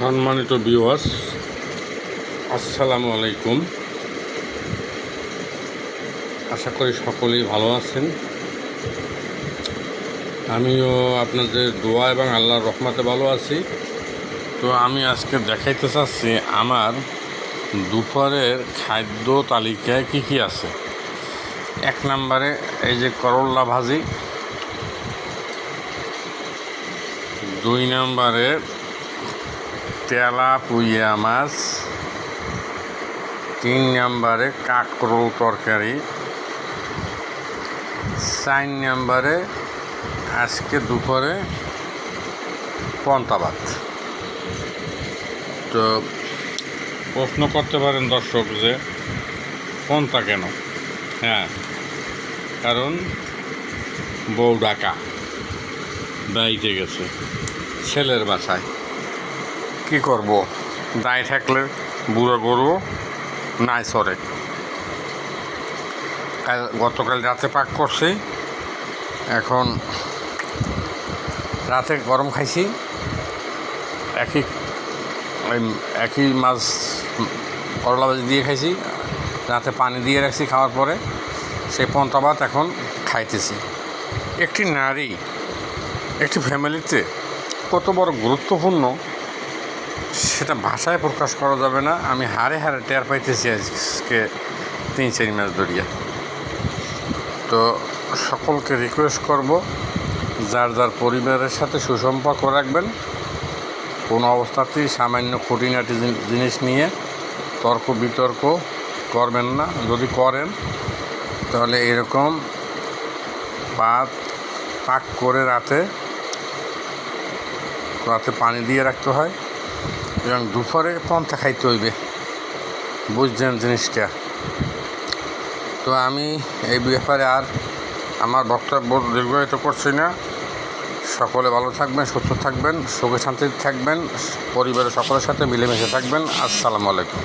সম্মানিত ভিউয়ার্স আসসালামু আলাইকুম। আশা করি সকলেই ভালো আছেন। আমিও আপনাদের দোয়া এবং আল্লাহর রহমতে ভালো আছি। তো আমি আজকে দেখাইতে চাচ্ছি আমার দুপুরের খাদ্য তালিকায় কি কি আছে। এক নম্বরে এই যে করল্লা ভাজি। দুই নম্বরে তেলা পুইয়া মাছ, তিন নম্বরে কাঁকরোল তরকারি, চার নম্বরে আজকে দুপুরে পন্তা ভাত তো প্রশ্ন করতে পারেন দর্শক যে, পন্তা কেন? হ্যাঁ কারণ বউ ডাকা বাড়িতে গেছে, ছেলের বাসায়। কি করব? দায় থাকলে বুড়ো গরু নাই সরে। গতকাল রাতে পাক করছি, এখন রাতে গরম খাইছি। একই একই মাছ করলা ভাজি দিয়ে খাইছি, রাতে পানি দিয়ে রাখছি খাওয়ার পরে। সেই পন্তা ভাত এখন খাইতেছি। একটি নারী, একটি ফ্যামিলিতে কত বড় গুরুত্বপূর্ণ সেটা ভাষায় প্রকাশ করা যাবে না। আমি হারে হারে টের পাইতেছি আজকে তিন, চারি মাস ধরিয়া। তো সকলকে রিকোয়েস্ট করব, যার যার পরিবারের সাথে সুসম্পর্ক রাখবেন, কোনো অবস্থাতেই সামান্য খুঁটিনাটি জিনিস নিয়ে তর্ক বিতর্ক করবেন না। যদি করেন, তাহলে এরকম পাত পাক করে রাতে রাতে পানি দিয়ে রাখতে হয়। এবং দুপুরে পন্থা খাইতে হইবে। বুঝছেন জিনিসটা? তো আমি এই ব্যাপারে আর আমার বক্তব্য দীর্ঘায়িত করছি না। সকলে ভালো থাকবেন, সুস্থ থাকবেন, সুখে শান্তিতে থাকবেন, পরিবারের সকলের সাথে মিলেমিশে থাকবেন। আসসালামু আলাইকুম।